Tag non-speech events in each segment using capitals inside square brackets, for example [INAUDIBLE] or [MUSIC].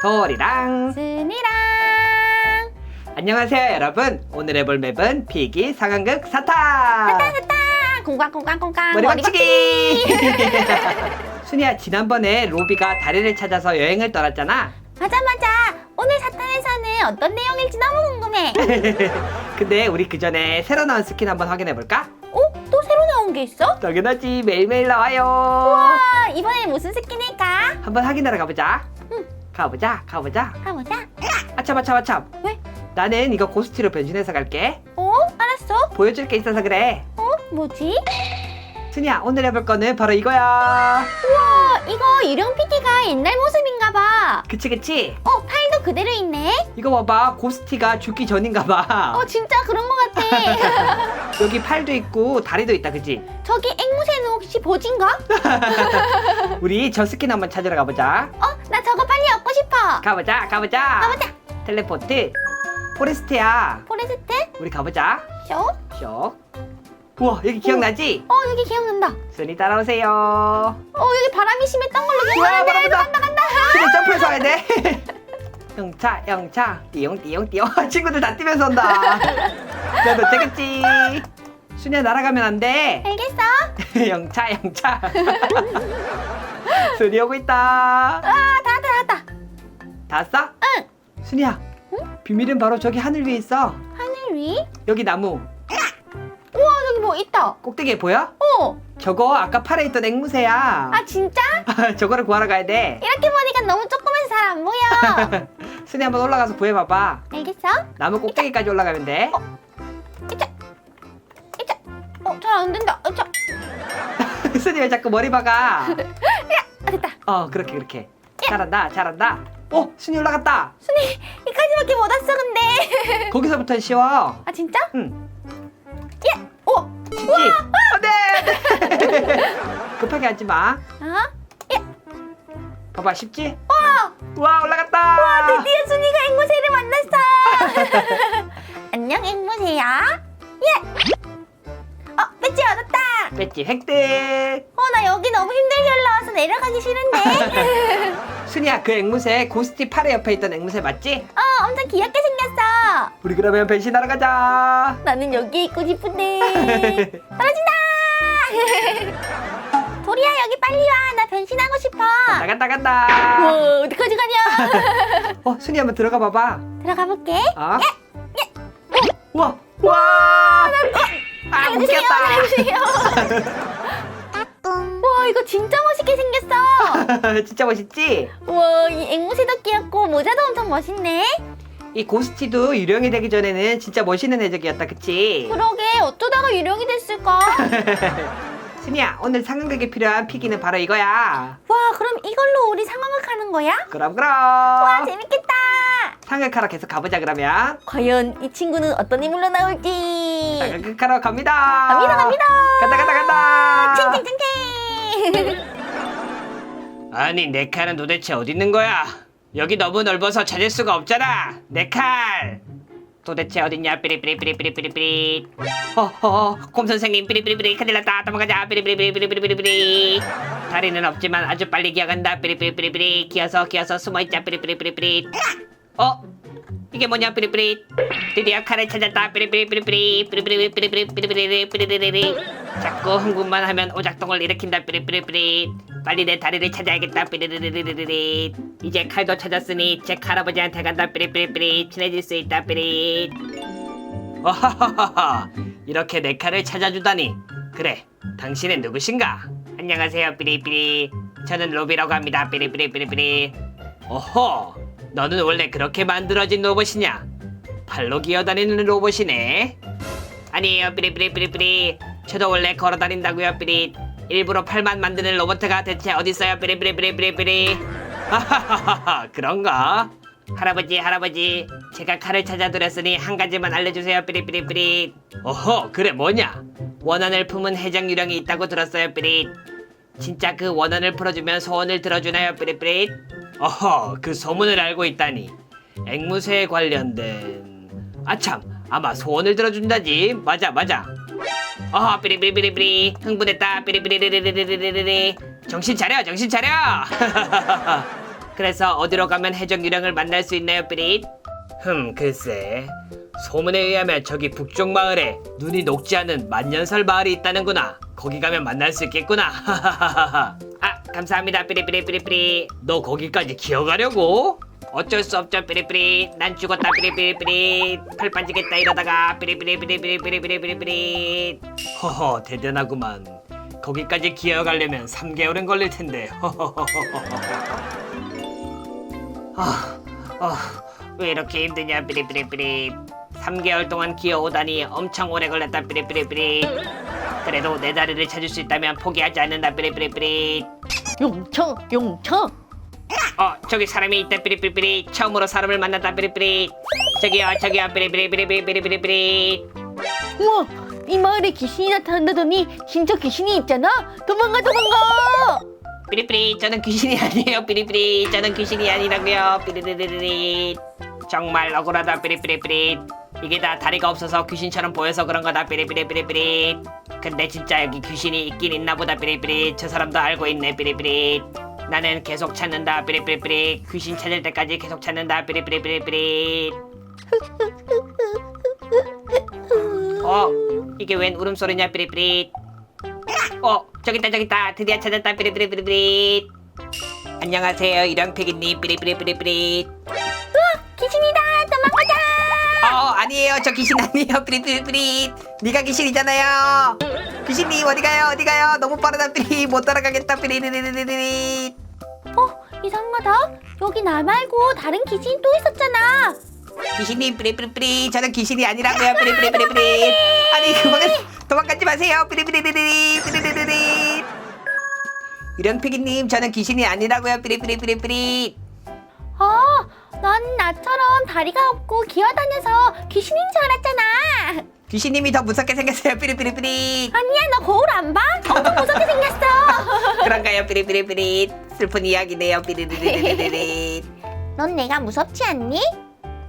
도리랑. 순이랑. 안녕하세요 여러분. 오늘 해볼 맵은 피기 상황극 사타 아, 공깡공깡공깡 머리 박치기. [LAUGHS] 순이야 지난번에 로비가 다리를 찾아서 여행을 떠났잖아. 맞아 맞아. 오늘 사탄에서는 어떤 내용일지 너무 궁금해. [LAUGHS] 근데 우리 그 전에 새로 나온 스킨 한번 확인해 볼까? 어? 또 새로 나온 게 있어? 당연하지. 매일매일 나와요. 와 이번엔 무슨 스킨일까? 한번 확인하러 가보자. 응. 가보자 가보자. 가보자. 아참 아참 아참 왜? 나는 이거 고스티로 변신해서 갈게. 어? 알았어. 보여줄 게 있어서 그래. 어? 뭐지? 순이야 오늘 해볼 거는 바로 이거야. 우와 이거 유령 PD가 옛날 모습인가 봐. 그치 그치? 어, 팔 도 그대로 있네. 이거 봐봐 고스티가 죽기 전인가 봐 어, 진짜 그런 것 같아. [LAUGHS] 여기 팔도 있고 다리도 있다 그치 저기 앵무새는 혹시 보진가? [LAUGHS] 우리 저 스킨 한번 찾으러 가보자 어, 나 저거 빨리 얻고 싶어. 가보자 가보자 가보자. 텔레포트 포레스트야 포레스트? 우리 가보자 쇼? 쇽 우와 여기 기억나지? 어, 여기 기억난다. 순이 따라오세요 어, 여기 바람이 심했던 걸로 기억나는데. 바람이다 간다, 간다. 그래 점프해서 와야 돼 [LAUGHS] 영차 영차 띠용 띠용 띠용 [LAUGHS] 친구들 다 뛰면서 온다 [LAUGHS] 너도 되겠지 순이야 날아가면 안돼 알겠어. [LAUGHS] 영차 영차 순이 오고 있다 아, 다, 다, 다. 다 왔어? 응. 순이야 비밀은 바로 저기 하늘 위에 있어 하늘 위? 여기 나무 우와, 저기 뭐 있다. 꼭대기에 보여? 어, 저거 아까 팔에 있던 앵무새야 아, 진짜? 저거를 구하러 가야 돼 이렇게 보니까 너무 잘안 보여. 순이 한번 올라가서 구해봐봐 알겠어? 나무 꼭대기까지 올라가면 돼 이자. 이자. 어, 잘 안 된다. 이자. [LAUGHS] 순이 왜 자꾸 머리 박아 [LAUGHS] 아, 됐다. 어 그렇게 그렇게 잘한다 잘한다 어 순이 올라갔다 순이, 이까지밖에 못 왔어, 근데. [LAUGHS] 거기서부터 쉬워 아, 진짜? 응 예! 오! 쉽지? 안돼 급하게 하지 마 아? 예! 봐봐 쉽지? 와! 와 올라갔다 드디어 순이가 앵무새를 만났어! [LAUGHS] 안녕, 앵무새야? 예! 어, 배지 얻었다! 배지 획득 어, 나 여기 너무 힘들게 올라와서 내려가기 싫은데? [LAUGHS] 순이야 그 앵무새 고스티 팔에 옆에 있던 앵무새 맞지? 어, 엄청 귀엽게 생겼어! 우리 그러면 변신하러 가자 나는 여기 있고 싶은데. [LAUGHS] 떨어진다! 도리야, 여기 빨리 와! 나 변신하고 싶어! 나간다 간다 우와, 어디까지 가냐? 어 순이 한번 들어가 봐봐 들어가 볼게. 어? 우와 우와 아 웃겼다. 와, 이거 진짜 멋있게 생겼어! [LAUGHS] 진짜 멋있지? 우와, 이 앵무새도 귀엽고 모자도 엄청 멋있네. 이 고스티도 유령이 되기 전에는 진짜 멋있는 애적이었다 그치? 그러게, 어쩌다가 유령이 됐을까? [LAUGHS] 순이야 오늘 상황극에 필요한 피기는 바로 이거야 와, 그럼 이걸로 우리 상황극 하는 거야? 그럼 그럼 와, 재밌겠다! 상극하러 계속 가보자 그러면 과연 이 친구는 어떤 인물로 나올지. 상극하러 갑니다 갑니다, 갑니다! 간다 간다 간다 챙챙챙챙! [LAUGHS] 아니 내 칼은 도대체 어디 있는 거야? 여기 너무 넓어서 찾을 수가 없잖아. 내 칼. 도대체 어딨냐? 삐리삐리삐리삐리삐리. 허허, 곰 선생님 삐리삐리삐리 큰일 났다. 도망가자. 삐리삐리삐리삐리삐리. 다리는 없지만 아주 빨리 기어간다. 삐리삐리삐리삐리. 기어서 기어서 숨어있자. 삐리삐리삐리삐리. 어? 이게 뭐냐? 삐리삐리. 드디어 칼을 찾았다. 삐리삐리삐리삐리. 삐리삐리삐리삐리삐리삐리삐리삐리삐리. 자꾸 흥분만 하면 오작동을 일으킨다. 삐리삐리삐리. 빨리 내 다리를 찾아야겠다. 삐리리리리리리. 이제 칼도 찾았으니 제 할아버지한테 간다. 삐리삐리삐리. 친해질 수 있다. 삐리. 어하하하하. 이렇게 내 칼을 찾아주다니. 그래. 당신은 누구신가? 안녕하세요. 삐리삐리. 저는 로비라고 합니다. 삐리삐리삐리삐리. 어허. 너는 원래 그렇게 만들어진 로봇이냐? 팔로 기어다니는 로봇이네. 아니에요. 삐리삐리삐리삐리. 저도 원래 걸어다닌다고요. 삐리. 일부러 팔만 만드는 로봇가 대체 어딨어요? 삐리삐리삐리삐리삐리. 하하하하. 그런가? 할아버지 할아버지 제가 칼을 찾아드렸으니 한 가지만 알려주세요 삐리삐리삐리 어허 그래 뭐냐 원한을 품은 해적 유령이 있다고 들었어요 삐리 진짜 그 원한을 풀어주면 소원을 들어주나요 삐리삐리 어허 그 소문을 알고 있다니 앵무새에 관련된 아참 아마 소원을 들어준다지 맞아 맞아 어허 삐리삐리삐리삐리 흥분했다 삐리삐리리리리리리리 정신 차려 정신 차려 [LAUGHS] 그래서 어디로 가면 해적 유령을 만날 수 있나요, 삐릿? 흠, 글쎄. 소문에 의하면 저기 북쪽 마을에 눈이 녹지 않은 만년설 마을이 있다는구나. 거기 가면 만날 수 있겠구나. [LAUGHS] 아, 감사합니다, 삐릿삐릿삐릿삐릿. 너 거기까지 기어가려고? 어쩔 수 없죠, 삐릿삐릿. 난 죽었다, 삐릿삐릿삐릿. 팔 빠지겠다 이러다가 삐릿삐릿삐릿삐릿삐릿삐릿삐릿. 허허, 대단하구만. 거기까지 기어가려면 3개월은 걸릴 텐데. 아, 아, 왜 이렇게 힘드냐, 삐릿삐릿삐릿. 3개월 동안 기어오다니 엄청 오래 걸렸다, 삐릿삐릿삐릿. 그래도 내 다리를 찾을 수 있다면 포기하지 않는다, 삐릿삐릿삐릿. 용청 용청. 어, 저기 사람이 있다, 삐릿삐릿삐릿. 처음으로 사람을 만났다, 삐릿삐릿. 저기요, 저기요, 삐릿삐릿삐릿삐릿삐릿삐릿. 우와 이 마을에 귀신이 나타난다더니 진짜 귀신이 있잖아? 도망가 도망가! 삐릿삐릿 저는 귀신이 아니에요. 삐릿삐릿 저는 귀신이 아니라고요. 삐릿삐릿 정말 억울하다. 삐릿삐릿삐릿 이게 다 다리가 없어서 귀신처럼 보여서 그런 거다. 삐릿삐릿삐릿삐릿 근데 진짜 여기 귀신이 있긴 있나 보다. 삐릿삐릿 저 사람도 알고 있네. 삐릿삐릿 나는 계속 찾는다. 삐릿삐릿삐릿 귀신 찾을 때까지 계속 찾는다. 삐릿삐릿삐릿삐릿 어 이게 웬 울음소리냐? 삐릿삐릿 어 저기 있다 저기 있다. 드디어 찾았다. 삐리삐리삐리삐리. 안녕하세요. 일왕 패기님. 삐리삐리삐리삐리. 귀신이다. 도망가자 어 아니에요. 저 귀신 아니에요. [LAUGHS] 삐리삐리삐리 네가 귀신이잖아요. 귀신님 어디 가요? 어디 가요? 너무 빠르다 삐리 못 따라가겠다 삐리리리리리 어 이상하다. 여기 나 말고 다른 귀신 또 있었잖아. 귀신님 삐리삐리삐리 저는 귀신이 아니라고요 삐리삐리삐리삐리 아니 그만 도망가지 마세요 삐리삐리삐리 삐리리리리 일왕패기님 저는 귀신이 아니라고요 삐리삐리삐리삐리 아, 난 나처럼 다리가 없고 기어다녀서 귀신인 줄 알았잖아. 귀신님이 더 무섭게 생겼어요 삐리삐리삐리 아니야, 너 거울 안 봐? 엄청 무섭게 생겼어. [LAUGHS] 그런가요 삐리삐리삐리 슬픈 이야기네요 삐리리리리리 넌 내가 무섭지 않니?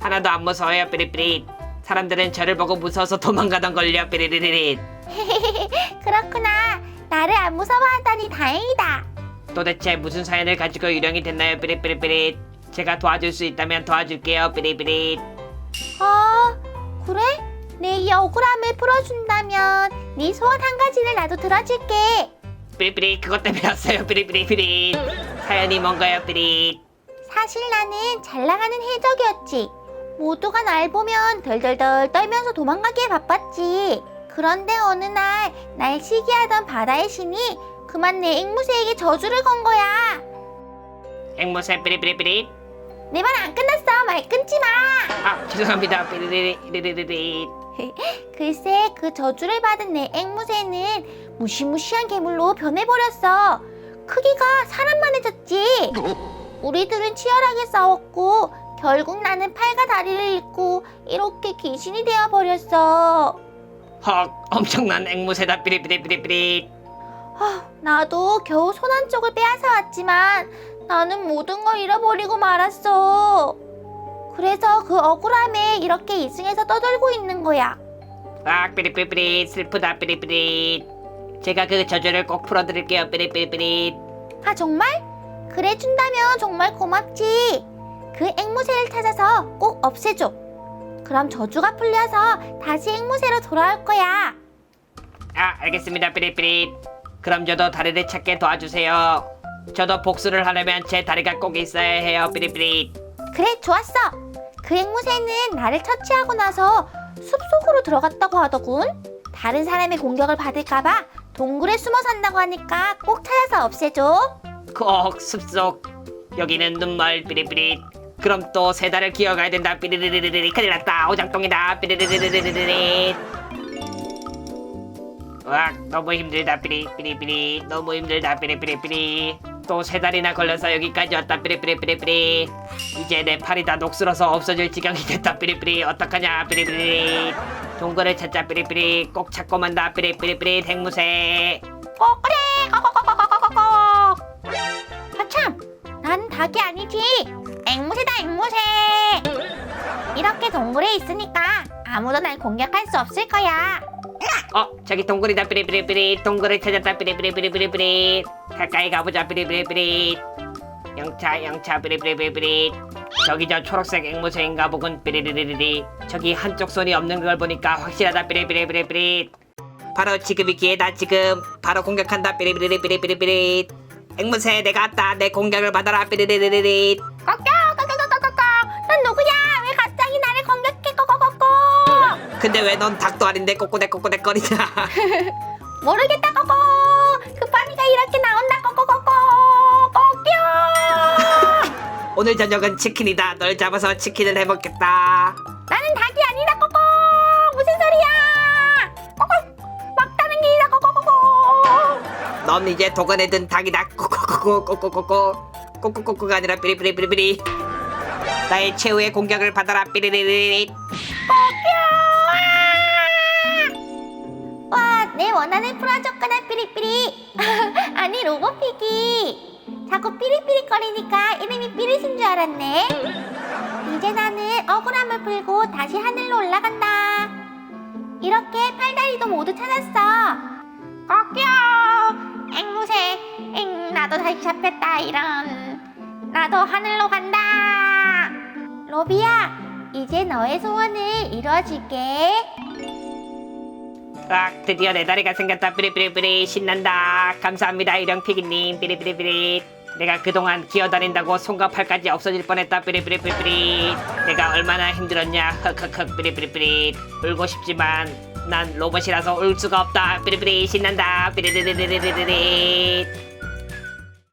하나도 안 무서워요 삐리삐리 사람들은 저를 보고 무서워서 도망가던 걸요 삐리리리리 [LAUGHS] 그렇구나. 나를 안 무서워하다니 다행이다. 도대체 무슨 사연을 가지고 유령이 됐나요 삐리삐리삐리 제가 도와줄 수 있다면 도와줄게요 삐리삐리 어, 그래? 내 이 억울함을 풀어준다면 네 소원 한 가지를 나도 들어줄게. 삐리삐리 그것 때문에 왔어요 삐리삐리삐리 사연이 뭔가요 삐리 사실 나는 잘 나가는 해적이었지. 모두가 날 보면 덜덜덜 떨면서 도망가기에 바빴지. 그런데 어느 날 날 시기하던 바다의 신이 그만 내 앵무새에게 저주를 건 거야. 앵무새 삐리삐리삐리 내 말 안 끝났어. 말 끊지 마. 아 죄송합니다 삐리리리리리리 [LAUGHS] 글쎄 그 저주를 받은 내 앵무새는 무시무시한 괴물로 변해버렸어. 크기가 사람만 해졌지. 우리들은 치열하게 싸웠고 결국 나는 팔과 다리를 잃고 이렇게 귀신이 되어버렸어. 헉 엄청난 앵무새다 삐리삐리삐리삐리 아, 나도 겨우 손 한쪽을 빼앗아 왔지만 나는 모든 걸 잃어버리고 말았어. 그래서 그 억울함에 이렇게 이승에서 떠들고 있는 거야. 아 삐리삐리삐리 슬프다 삐리삐리 제가 그 저주를 꼭 풀어드릴게요 삐리삐리삐리 아 정말? 그래 준다면 정말 고맙지. 그 앵무새를 찾아서 꼭 없애줘. 그럼 저주가 풀려서 다시 앵무새로 돌아올 거야. 아 알겠습니다 삐리삐리 그럼 저도 다리를 찾게 도와주세요 저도 복수를 하려면 제 다리가 꼭 있어야 해요 삐리삐리. 그래 좋았어. 그 앵무새는 나를 처치하고 나서 숲속으로 들어갔다고 하더군. 다른 사람의 공격을 받을까봐 동굴에 숨어 산다고 하니까 꼭 찾아서 없애줘. 꼭 숲속. 여기는 눈멀 삐리삐리. 그럼 또 세 달을 기어가야 된다 삐리리리리리. 큰일 났다. 오장동이다 삐리리리리리리. 으악 너무 힘들다 삐리삐리삐리. 너무 힘들다 삐리삐리삐리 또 세 달이나 걸려서 여기까지 왔다. 삐리삐리삐리삐리. 이제 내 팔이 다 녹슬어서 없어질 지경이 됐다. 삐리삐리. 어떡하냐. 삐리삐리. 동굴을 찾자. 삐리삐리. 꼭 찾고 만다 삐리삐리삐리. 댕무새. 어 그래. 거거거거거거거. 아참, 난 닭이 아니지. 앵무새다 앵무새. 이렇게 동굴에 있으니까 아무도 날 공격할 수 없을 거야. 어 저기 동굴이다. 삐리삐리삐리. 동굴을 찾았다. 삐리삐리삐리삐리. 가까이 가보자. 삐리삐리삐리. 영차 영차. 삐리삐리삐리. 저기 저 초록색 앵무새인가 보군. 삐리리리리 저기 한쪽 손이 없는 걸 보니까 확실하다. 삐리삐리삐리삐리. 바로 지금이 기회다 지금. 바로 공격한다. 삐리삐리삐리삐리삐리 앵무새 내가 왔다. 내 공격을 받아라. 삐리리리리 근데 왜 넌 닭도 아닌데 꼬꼬대 꼬꼬대 거리냐? [LAUGHS] 모르겠다 꺾어 그 파미가 이렇게 나온다 꺾어꺾어 꺾여 [LAUGHS] 오늘 저녁은 치킨이다. 널 잡아서 치킨을 해먹겠다. 나는 닭이 아니다 꼬꼬. 무슨 소리야? 꼬꼬 막다른 길이다 꼬꼬꼬꼬. 넌 이제 도관에 든 닭이다. 꼬꼬꼬꼬 꼬꼬꼬꼬. 꼬꼬꼬꼬가 아니라 삐리삐리삐리삐리. 나의 최후의 공격을 받아라 삐리리리리 내 원한을 풀어줬구나, 삐리삐리. [LAUGHS] 아니, 로봇 피기. 자꾸 삐리삐리 거리니까 이름이 삐리신 줄 알았네. 이제 나는 억울함을 풀고 다시 하늘로 올라간다. 이렇게 팔다리도 모두 찾았어. 꺾여! 앵무새, 앵, 나도 다시 잡혔다, 이런. 나도 하늘로 간다. 로비야, 이제 너의 소원을 이루어줄게. 아 드디어 내 다리가 생겼다. 삐리삐리삐리. 신난다. 감사합니다 일령피기님. 삐리삐리삐리. 내가 그동안 기어다닌다고 손과 팔까지 없어질 뻔했다. 삐리삐리삐리. 내가 얼마나 힘들었냐. 흑흑흑. 삐리삐리삐리. 울고 싶지만 난 로봇이라서 울 수가 없다. 삐리삐리. 신난다. 삐리리리리리리